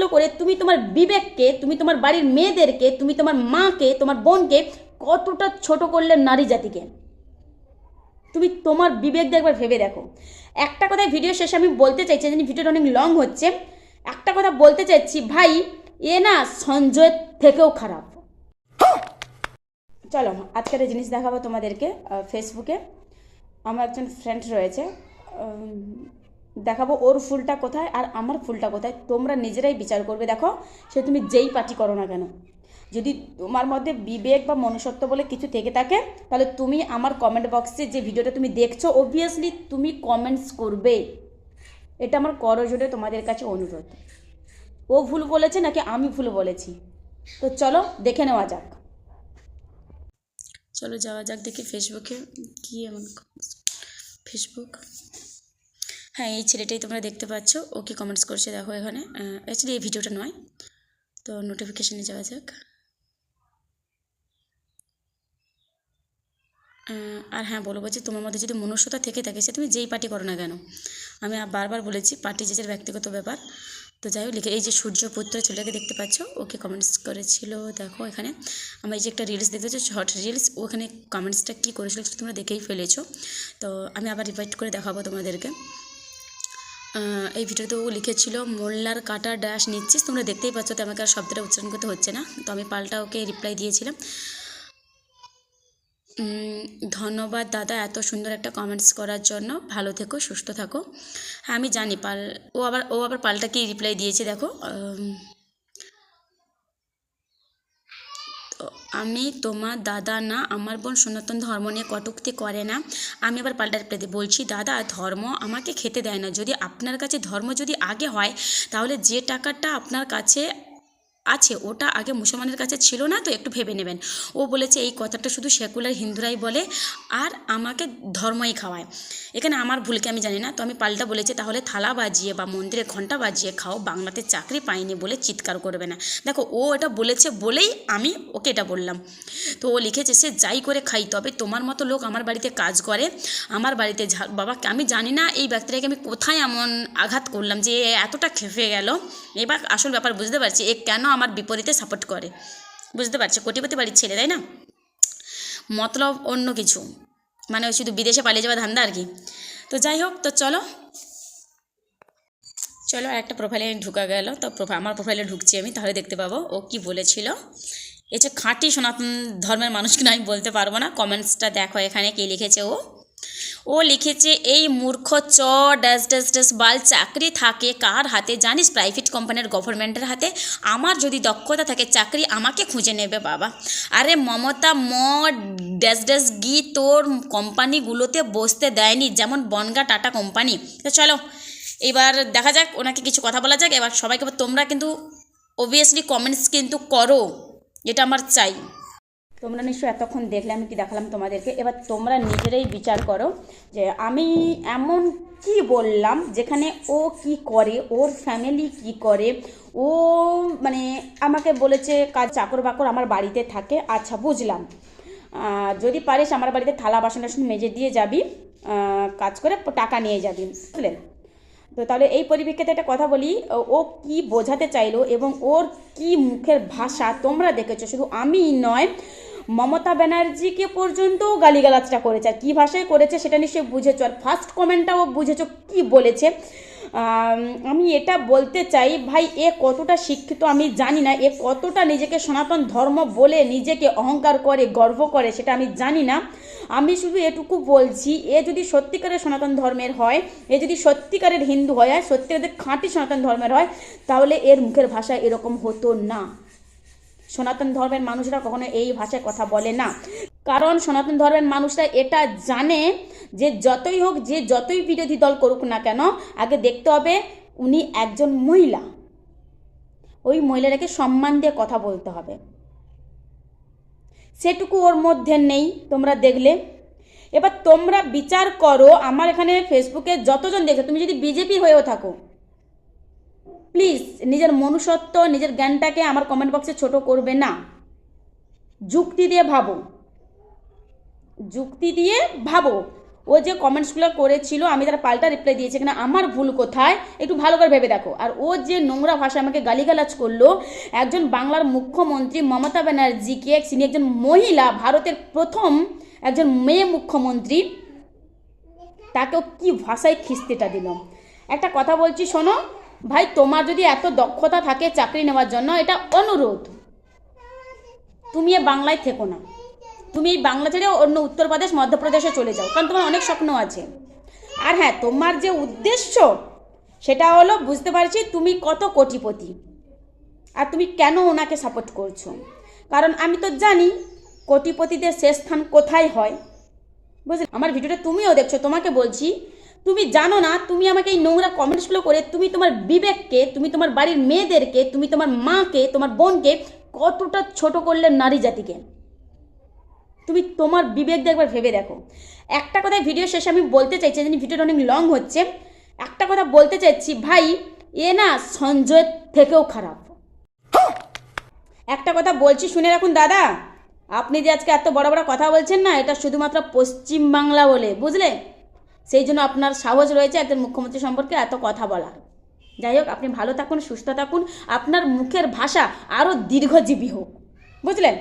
Flow করে তুমি তোমার বিবেককে, তুমি তোমার বাড়ির মেয়েদেরকে, তুমি তোমার মাকে, তোমার বোনকে কতটা ছোট করলে নারী জাতিকে? তুমি তোমার বিবেক দিয়ে একবার ভেবে দেখো। একটা কথাই ভিডিও শেষে আমি বলতে চাইছি, জানি ভিডিওটা অনেক লং হচ্ছে। একটা কথা বলতে চাইছি, ভাই, এ না সঞ্জয়ের থেকেও খারাপ। চলো, আজকের জিনিস দেখাবো তোমাদেরকে ফেসবুকে আমার একজন ফ্রেন্ড রয়েছে দেখাবো ওর ফুলটা কোথায় আর আমার ফুলটা কোথায়। তোমরা নিজেরাই বিচার করবে, দেখো? সে তুমি যেই পার্টি করো না কেন। যদি তোমার মধ্যে বিবেক বা মনুষ্যত্ব বলে কিছু থেকে থাকে, তাহলে তুমি আমার কমেন্ট বক্সে যে ভিডিওটা তুমি দেখছ অবভিয়াসলি তুমি কমেন্টস করবে। এটা আমার করজোরে তোমাদের কাছে অনুরোধ। ও ভুল বলেছে নাকি আমি ভুল বলেছি? তো চলো, দেখে নেওয়া যাক। চলো যাওয়া যাক, দেখি ফেসবুকে কি এমন ফেসবুক হ্যাঁ এই ছেলেটাই তোমরা দেখতে পাচ্ছ। ও কি কমেন্টস করছে, দেখো এখানে। অ্যাকচুয়ালি এই ভিডিওটা নয়। তো নোটিফিকেশানে যাওয়া যাক। আর হ্যাঁ বলব যে তোমার মধ্যে যদি মনুষ্যতা থেকে থাকে, সে তুমি যেই পার্টি করো না কেন? আমি বারবার বলেছি, পার্টি যে ব্যক্তিগত ব্যাপার। তো যাই হোক, লিখে এই যে সূর্যপুত্র ছেলেটাকে দেখতে পাচ্ছ, ওকে কমেন্টস করেছিল, দেখো এখানে। আমরা এই যে একটা রিলস দেখতে পাচ্ছি শর্ট রিলস ওখানে কমেন্টসটা কী করেছিল তোমরা দেখেই ফেলেছো। তো আমি আবার রিপাইট করে দেখাবো তোমাদেরকে। এই ভিডিওতে ও লিখেছিল, মোল্লার কাটা ড্যাশ নিচ্ছিস, তোমরা দেখতেই পাচ্ছ তো আমাকে আর শব্দটা উচ্চারণ করতে হচ্ছে না। তো আমি পাল্টা ওকে রিপ্লাই দিয়েছিলাম। ধন্যবাদ দাদা এত সুন্দর একটা কমেন্টস করার জন্য। ভালো থেকো, সুস্থ থাকো। হ্যাঁ আমি জানি, পাল ও আবার ও আবার পাল্টা কি রিপ্লাই দিয়েছে, দেখো উম, তো আমি তোমার দাদা না, আমার বোন সনাতন ধর্ম নিয়ে কটুক্তি করে না। আমি আবার পাল্টার পেতে বলছি, দাদা, ধর্ম আমাকে খেতে দেয় না। যদি আপনার কাছে ধর্ম যদি আগে হয়, তাহলে যে টাকাটা আপনার কাছে আছে, ওটা আগে মুসলমানের কাছে ছিল না, তো একটু ভেবে নেবেন। ও বলেছে, এই কথাটা শুধু সেকুলার হিন্দুরাই বলে, আর আমাকে ধর্মই খাওয়ায়। এখানে আমার ভুলকে আমি জানি না, তো আমি পাল্টা বলেছি, তাহলে থালা বাজিয়ে বা মন্দিরে ঘণ্টা বাজিয়ে খাও, বাংলাতে চাকরি পাইনি বলে চিৎকার করবে না। দেখো, ও এটা বলেছে বলেই আমি ওকে এটা বললাম। তো ও লিখেছে, সে যাই করে খাই, তবে তোমার মতো লোক আমার বাড়িতে কাজ করে, আমার বাড়িতে বাবা, আমি জানি না এই ব্যক্তিটাকে আমি কোথায় এমন আঘাত করলাম যে এতটা খেপে গেল। এবার আসল ব্যাপার বুঝতে পারছি, এ কেন আমার বিপরীতে সাপোর্ট করে। বুঝতে পারছি? কোটিপতি বাড়ির ছেলে, তাই না? মতলব অন্য কিছু। মানে ওই শুধু বিদেশে পালিয়ে যাওয়া ধান্দা আর কি। তো যাই হোক, তো চলো। চলো একটা প্রোফাইলে আমি ঢুকা গেল। তো আমার প্রোফাইলে ঢুকছি আমি, তাহলে দেখতে পাবো ও কি বলেছিল। এই যে খাঁটি সনাতন ধর্মের মানুষ কিনা আমি বলতে পারব না। কমেন্টসটা দেখো এখানে কি লিখেছে ও। ও লিখেছে, এই মূর্খ চ, ড্যাশ ড্যাশ ড্যাশ, বাল চাকরি থাকে কার হাতে? জানিস প্রাইভেট কোম্পানির গভর্নমেন্টের হাতে আমার যদি দক্ষতা থাকে, চাকরি আমাকে খুঁজে নেবে বাবা। আরে মমতা, ম, ড্যাশ ড্যাশ, গি তোর কোম্পানিগুলোতে বসতে দেয়নি, যেমন বনগা টাটা কোম্পানি তো চলো, এবার দেখা যাক, ওনাকে কিছু কথা বলা যাক। এবার সবাইকে তোমরা কিন্তু অবভিয়াসলি কমেন্টস কিন্তু করো, এটা আমার চাই। তোমরা নিশ্চয়ই এতক্ষণ দেখলে, আমি কি দেখালাম তোমাদেরকে? এবার তোমরা নিজেরাই বিচার করো যে আমি এমন কি বললাম যেখানে ও কি করে, ওর ফ্যামিলি কি করে, ও মানে আমাকে বলেছে কাজ চাকর বাকর আমার বাড়িতে থাকে। আচ্ছা বুঝলাম। যদি পারিস আমার বাড়িতে থালা, বাসন টাসন মেজে দিয়ে যাবি কাজ করে টাকা নিয়ে যাবি বুঝলেন তো তাহলে এই পরিপ্রেক্ষিতে একটা কথা বলি, ও- কি বোঝাতে চাইলো এবং ওর কি মুখের ভাষা তোমরা দেখেছ? শুধু আমি নয় মমতা ব্যানার্জিকে পর্যন্ত গালিগালাজটা করেছে। আর কী ভাষায় করেছে সেটা নিশ্চয়ই বুঝেছ। আর ফার্স্ট কমেন্টটাও বুঝেছ কি বলেছে। আমি এটা বলতে চাই, ভাই, এ কতটা শিক্ষিত আমি জানি না। এ কতটা নিজেকে সনাতন ধর্ম বলে নিজেকে অহংকার করে, গর্ব করে সেটা আমি জানি না। আমি শুধু এটুকু বলছি, এ যদি সত্যিকারের সনাতন ধর্মের হয়, এ যদি সত্যিকারের হিন্দু হয়, আর সত্যিকারের খাঁটি সনাতন ধর্মের হয়, তাহলে এর মুখের ভাষা এরকম হতো না। সনাতন ধর্মের মানুষরা কখনো এই ভাষায় কথা বলে না। কারণ সনাতন ধর্মের মানুষরা এটা জানে যে যতই হোক, যে যতই বিরোধী দল করুক না কেন, আগে দেখতে হবে উনি একজন মহিলা। ওই মহিলাটাকে সম্মান দিয়ে কথা বলতে হবে। সেটুকু ওর মধ্যে নেই, তোমরা দেখলে। এবার তোমরা বিচার করো, আমার এখানে ফেসবুকে যতজন দেখছ, তুমি যদি বিজেপি হয়েও থাকো প্লিজ নিজের মনুষ্যত্ব, নিজের জ্ঞানটাকে আমার কমেন্ট বক্সে ছোট করবে না। যুক্তি দিয়ে ভাবো। যুক্তি দিয়ে ভাবো। ও যে কমেন্টসগুলো করেছিল, আমি তার পাল্টা রিপ্লাই দিয়েছি এখানে, আমার ভুল কোথায়? একটু ভালো করে ভেবে দেখো। আর ও যে নোংরা ভাষা আমাকে গালিগালাজ করল, একজন বাংলার মুখ্যমন্ত্রী মমতা ব্যানার্জিকে তিনি একজন মহিলা, ভারতের প্রথম একজন মেয়ে মুখ্যমন্ত্রী, তাকেও কি ভাষায় খিস্তিটা দিল? একটা কথা বলছি, শোনো ভাই, তোমার যদি এত দক্ষতা থাকে চাকরি নেওয়ার জন্য, এটা অনুরোধ। তুমি এ বাংলায় থেকো না। তুমি এই বাংলা ছেড়ে অন্য উত্তরপ্রদেশ মধ্যপ্রদেশে চলে যাও, কারণ তোমার অনেক স্বপ্ন আছে। আর হ্যাঁ তোমার যে উদ্দেশ্য, সেটা হলো, বুঝতে পারছি তুমি কত কোটিপতি। আর তুমি কেন ওনাকে সাপোর্ট করছ? কারণ আমি তো জানি কোটিপতিদের শেষ স্থান কোথায় হয়। বুঝলে? আমার ভিডিওটা তুমিও দেখছ, তোমাকে বলছি তুমি জানো না, তুমি আমাকে এই নোংরা কমেন্টসগুলো করে তুমি তোমার বিবেককে, তুমি তোমার বাড়ির মেয়েদেরকে, তুমি তোমার মাকে, তোমার বোনকে কতটা ছোট করলে নারী জাতিকে? তুমি তোমার বিবেক দিয়ে একবার ভেবে দেখো। একটা কথা ভিডিও শেষে আমি বলতে চাইছি, জানি ভিডিওটা অনেক লং হচ্ছে। একটা কথা বলতে চাইছি, ভাই, এ না সঞ্জয়ের থেকেও খারাপ। একটা কথা বলছি, শুনে রাখুন দাদা, আপনি যে আজকে এত বড় বড় কথা বলছেন না, এটা শুধুমাত্র পশ্চিমবাংলা বলে, বুঝলে? সেই জন্য আপনার সাহস রয়েছে একজন মুখ্যমন্ত্রী সম্পর্কে এত কথা বলার। যাই হোক, আপনি ভালো থাকুন, সুস্থ থাকুন। আপনার মুখের ভাষা আরও দীর্ঘজীবী হোক। বুঝলেন?